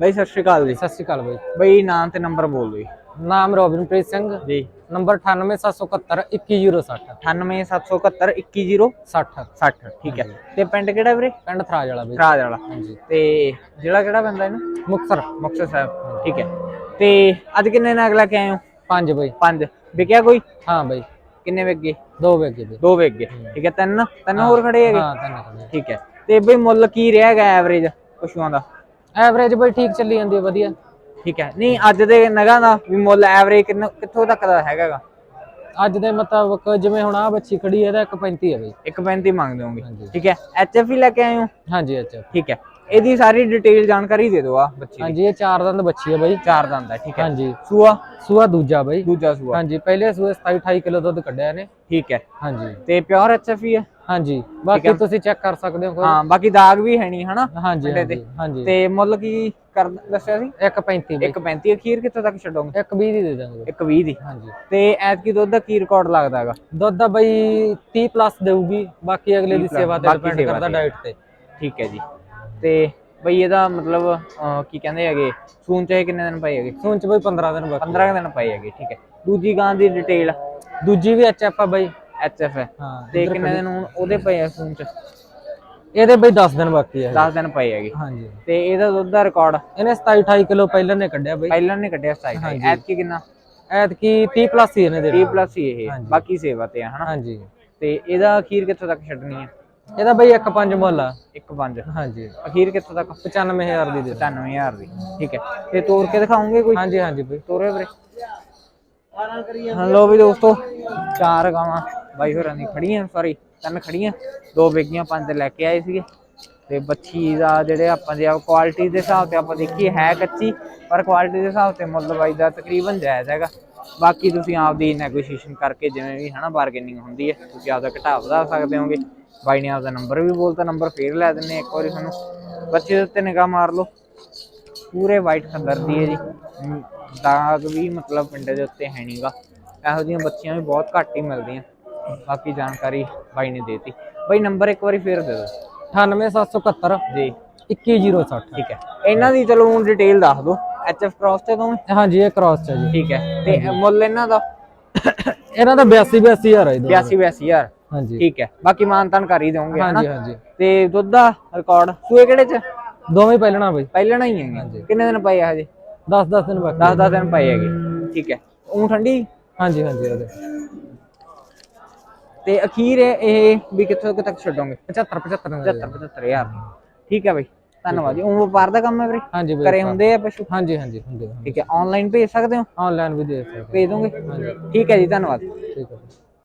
ਬਾਈ ਸਤਿ ਸ਼੍ਰੀ ਅਕਾਲ ਜੀ। ਸਤਿ ਸ਼੍ਰੀ ਅਕਾਲ ਬਾਈ। ਬਾਈ ਨਾਮ ਤੇ ਨੰਬਰ ਬੋਲ ਦਿਓ ਜੀ। ਨਾਮ ਰੋਬਿਨਪ੍ਰੀਤ ਸਿੰਘ। ਜੀ। ਨੰਬਰ 98771 21060 98771 21060 60 ਠੀਕ ਹੈ। ਤੇ ਪਿੰਡ ਕਿਹੜਾ ਵੀਰੇ? ਪਿੰਡ ਥਰਾਜ ਵਾਲਾ ਬਾਈ। ਰਾਜ ਵਾਲਾ। ਹਾਂਜੀ। ਤੇ ਜਿਹੜਾ ਕਿਹੜਾ ਪੈਂਦਾ ਇਹਨੂੰ? ਮੁਕਤਸਰ। ਮੁਕਤਸਰ ਸਾਹਿਬ ਠੀਕ ਹੈ। ਤੇ ਅੱਜ ਕਿੰਨੇ ਨਾਗ ਲੈ ਕੇ ਆਏ ਹੋ? ਪੰਜ ਬਾਈ। ਪੰਜ। ਵਿਕਿਆ ਕੋਈ? ਹਾਂ ਬਾਈ। ਕਿੰਨੇ ਵਿਕ? ਗਏ ਦੋ ਵੇਗੇ ਦੇ ਦੋ ਵਿਕ। ਗਏ ਠੀਕ ਹੈ ਤਿੰਨ? ਤਿੰਨ ਹੋਰ ਖੜੇ ਹੈਗੇ? ਹਾਂ ਤਿੰਨ ਖੜੇ। ਠੀਕ ਹੈ। ਤੇ ਬਈ ਮੁੱਲ ਕੀ ਰਿਹਾ ਹੈਗਾ ਐਵਰੇਜ ਪਸ਼ੂਆਂ ਦਾ? ਐਵਰੇਜ ਬਾਈ ਠੀਕ ਚੱਲੀ ਜਾਂਦੀ ਹੈ ਵਧੀਆ। ਠੀਕ ਹੈ। ਨਹੀਂ ਅੱਜ ਦੇ ਨਗਾਂ ਦਾ ਵੀ ਮੁੱਲ ਐਵਰੇਜ ਕਿੰਨਾ ਕਿੱਥੋਂ ਤੱਕ ਦਾ ਹੈਗਾਗਾ? ਅੱਜ ਦੇ ਮੁਤਾਬਕ ਜਿਵੇਂ ਹੁਣ ਆ ਬੱਚੀ ਖੜੀ ਹੈ ਇਹਦਾ 135 ਹੈ ਬਾਈ। 1.35 ਮੰਗਦੇ ਹੋਗੇ ਹਾਂਜੀ। ਠੀਕ ਹੈ। ਐਚਐਫ ਹੀ ਲੈ ਕੇ ਆਏ ਹੋ? ਹਾਂਜੀ ਅੱਛਾ ਠੀਕ ਹੈ। ਇਹਦੀ ਸਾਰੀ ਡਿਟੇਲ ਜਾਣਕਾਰੀ ਦੇ ਦਿਓ ਆ ਬੱਚੀ ਹਾਂਜੀ ਇਹ ਚਾਰ ਦੰਦ ਬੱਚੀ ਹੈ ਬਾਈ। ਚਾਰ ਦੰਦ ਹੈ ਠੀਕ ਹੈ। ਹਾਂਜੀ। ਸੂਆ? ਸੂਆ ਦੂਜਾ ਬਾਈ। ਦੂਜਾ ਸੂਆ। ਹਾਂਜੀ ਪਹਿਲੇ ਸੂਏ 27 28 ਕਿਲੋ ਦੁੱਧ ਕੱਢਿਆ ਨੇ ਠੀਕ ਹੈ। ਹਾਂਜੀ। ਤੇ ਪਿਓਰ ਐਚਐਫ ਹੀ ਹੈ? ਹਾਂਜੀ ਬਾਕੀ ਤੁਸੀਂ ਚੈੱਕ ਕਰ ਸਕਦੇ ਹੋ ਹਾਂ ਬਾਕੀ ਦਾਗ ਵੀ ਹੈ ਨਹੀਂ ਹਨਾ? ਹਾਂਜੀ। ਹਾਂਜੀ ਤੇ ਮੁੱਲ ਕੀ ਕਰ ਦੱਸਿਆ ਸੀ? 135 ਬਾਈ 1.35 ਅਖੀਰ ਕਿੱਥੋਂ ਤੱਕ ਛੱਡੋਗੇ? 120 ਦੀ ਦੇ ਦਾਂਗੇ। 1.20 ਦੀ। ਹਾਂਜੀ। ਤੇ ਐਤਕੀ ਦੁੱਧ ਦਾ ਕੀ ਰਿਕਾਰਡ ਲੱਗਦਾ ਹੈਗਾ? ਦੁੱਧ ਦਾ ਬਈ 30 ਪਲੱਸ ਦੇਊਗੀ ਬਾਕੀ ਅਗਲੇ ਦੀ 30 ਸੇਵਾ ਤੇ ਬਾਕੀ ਡਿਪੈਂਡ ਸੇਵਾ ਕਰਦਾ ਤੇ। ਡਾਈਟ ਤੇ। ਠੀਕ ਹੈ ਜੀ। ਤੇ ਬਈ ਇਹਦਾ ਮਤਲਬ ਕੀ ਕਹਿੰਦੇ ਹੈਗੇ? ਸੂਨ ਚਾਹੇ ਕਿੰਨੇ ਦਿਨ ਪਏ ਹੈਗੇ? ਸੂਨ ਚ ਬਈ 15 ਦਿਨ ਬਾਕੀ। 15 ਕੁ ਦਿਨ ਪਏ ਹੈਗੇ ਠੀਕ ਹੈ। ਦੂਜੀ ਗਾਂ ਦੀ ਡਿਟੇਲ ਦੂਜੀ ਵੀ ਐਚਐਫ ਆ ਬਈ ਐਚਐਫ ਹੈ। ਹਾਂ ਤੇ ਕਿੰਨੇ ਦਿਨ ਹੁਣ? ਉਹਦੇ ਪਏ ਆ ਸੂਨ ਚ? ਇਹਦੇ ਬਈ 10 ਦਿਨ ਬਾਕੀ ਆ 10 ਦਿਨ ਪਏ ਹੈਗੇ। ਹਾਂਜੀ। ਤੇ ਇਹਦਾ ਦੁੱਧ ਦਾ ਰਿਕਾਰਡ ਇਹਨੇ 27 28 ਕਿਲੋ ਪਹਿਲਾਂ ਨੇ ਕੱਢਿਆ ਬਈ। ਪਹਿਲਾਂ ਨੇ ਕੱਢਿਆ ਹਾਂਜੀ। ਐਤਕੀ ਕਿੰਨਾ? ਐਤਕੀ 30 ਪਲੱਸ ਹੀ ਇਹਨੇ ਦੇ 30 ਪਲੱਸ ਹੀ ਇਹ। ਬਾਕੀ ਸੇਵਾ ਤੇ ਆ ਹਨਾ? ਹਾਂਜੀ। ਤੇ ਇਹਦਾ ਅਖੀਰ ਕਿੱਥੋਂ ਤੱਕ ਛੱਡਣੀ ਹੈ ਇਹਦਾ ਬਈ 1.5 ਮੁੱਲ ਆ। 1.5 ਹਾਂਜੀ। ਅਖੀਰ ਕਿੱਥੋਂ ਤੱਕ? 95000 ਦੀ ਦੇ ਦਾਂ 95000 ਦੀ। ਠੀਕ ਹੈ। ਤੇ ਤੋੜ ਕੇ ਦਿਖਾਉਂਗੇ ਕੋਈ? ਹਾਂਜੀ ਹਾਂਜੀ ਬਈ। ਤੋਰੇ ਵੀਰੇ। ਹਲੋ ਵੀ ਦੋਸਤੋ। ਚਾਰ ਗਾਵਾਂ। ਬਾਈ ਹੋਰਾਂ ਦੀ ਖੜੀਆਂ ਸੌਰੀ ਤਿੰਨ ਖੜੀਆਂ, ਦੋ ਵਿਕੀਆਂ, ਪੰਜ ਲੈ ਕੇ ਆਏ ਸੀਗੇ। ਤੇ ਬੱਚੀ ਦਾ ਜਿਹੜੇ ਆਪਾਂ ਜੇ ਕੁਆਲਿਟੀ ਦੇ ਹਿਸਾਬ ਤੇ ਆਪਾਂ ਦੇਖੀਏ, ਹੈ ਕੱਚੀ, ਪਰ ਕੁਆਲਿਟੀ ਦੇ ਹਿਸਾਬ ਤੇ ਮੁੱਲ ਬਾਈ ਦਾ ਤਕਰੀਬਨ ਜਾਇਜ਼ ਹੈਗਾ। ਬਾਕੀ ਤੁਸੀਂ ਆਪਦੀ ਨੈਗੋਸ਼ੀਏਸ਼ਨ ਕਰਕੇ ਜਿਵੇਂ ਵੀ ਹਨਾ ਬਾਰਗੇਨਿੰਗ ਹੁੰਦੀ ਹੈ, ਤੁਸੀਂ ਆਪਦਾ ਘਟਾ ਵਧਾ ਸਕਦੇ ਹੋਗੇ। ਬਾਈ ਨੇ ਆਪਦਾ ਨੰਬਰ ਵੀ ਬੋਲਤਾ ਨੰਬਰ ਫੇਰ ਲੈ ਦਿੰਨੇ ਇੱਕ ਵਾਰੀ ਤੁਹਾਨੂੰ ਬੱਚੇ ਦੇ ਉੱਤੇ ਨਿਗਾਹ ਮਾਰ ਲਓ। ਪੂਰੇ ਵਾਈਟ ਕਲਰ ਦੀ ਹੈ ਜੀ। ਦਾਗ ਵੀ ਮਤਲਬ ਪਿੰਡ ਦੇ ਉੱਤੇ ਹੈ ਨਹੀਂਗਾ ਇਹੋ ਜਿਹੀਆਂ ਬੱਚੀਆਂ ਵੀ ਬਹੁਤ ਘੱਟ ਹੀ ਮਿਲਦੀਆਂ। ਬਾਕੀ ਜਾਣਕਾਰੀ ਬਾਈ ਨੇ ਦੇਤੀ। ਬਾਈ ਨੰਬਰ ਇੱਕ ਵਾਰੀ ਫੇਰ ਦੇ ਦਿਓ। 98771 ਜੀ। 21060 ਠੀਕ ਹੈ। ਇਹਨਾਂ ਦੀ ਚਲੋ ਹੁਣ ਡਿਟੇਲ ਦੱਸ ਦਿਓ। ਐਚਐਫ ਕ੍ਰਾਸ ਤੇ ਦੋਵੇਂ? ਹਾਂਜੀ ਇਹ ਕ੍ਰਾਸ ਚ ਜੀ। ਠੀਕ ਹੈ। ਤੇ ਮੁੱਲ ਇਹਨਾਂ ਦਾ? ਇਹਨਾਂ ਦਾ 82 82000 ਆ ਜੀ ਦੋਨਾਂ ਦਾ। 82 82000 ਹਾਂਜੀ। ਠੀਕ ਹੈ। ਬਾਕੀ ਮਾਨਤਾਨ ਕਰ ਹੀ ਦੇਵੋਗੇ ਹਾਂਜੀ ਹਾਂਜੀ। ਤੇ ਦੁੱਧ ਦਾ ਰਿਕਾਰਡ ਸੂਏ ਕਿਹੜੇ ਚ? ਦੋਵੇਂ ਪਹਿਲਣਾ ਬਈ। ਪਹਿਲਾਂ ਹੀ ਹੈਗੇ। ਕਿੰਨੇ ਦਿਨ ਪਏ ਆ ਹਜੇ? 10 10 ਦਿਨ ਬਾਕੀ। 10 10 ਦਿਨ ਪਏ ਹੈਗੇ। ਠੀਕ ਹੈ। ਉਹ ਠੰਡੀ? ਹਾਂਜੀ ਹਾਂਜੀ ਉਹਦੇ। ਤੇ ਅਖੀਰ ਇਹ- ਵੀ ਕਿੱਥੋਂ ਤੱਕ ਛੱਡੋਗੇ? 75 75 ਦਾ 75 75000 ਠੀਕ ਹੈ ਬਈ। ਧੰਨਵਾਦ ਜੀ। ਉਹ ਵਪਾਰ ਦਾ ਕੰਮ ਹੈ ਵੀਰੇ? ਹਾਂਜੀ ਘਰੇ ਹੁੰਦੇ ਆ ਪਸ਼ੂ? ਹਾਂਜੀ ਹਾਂਜੀ ਹੁੰਦੇ ਠੀਕ ਹੈ। ਆਨਲਾਈਨ ਭੇਜ ਸਕਦੇ ਹੋ? ਆਨਲਾਈਨ ਵੀ ਦੇ ਸਕਦੇ ਭੇਜ ਦੋਗੇ? ਠੀਕ ਹੈ ਜੀ ਧੰਨਵਾਦ। ਠੀਕ ਹੈ।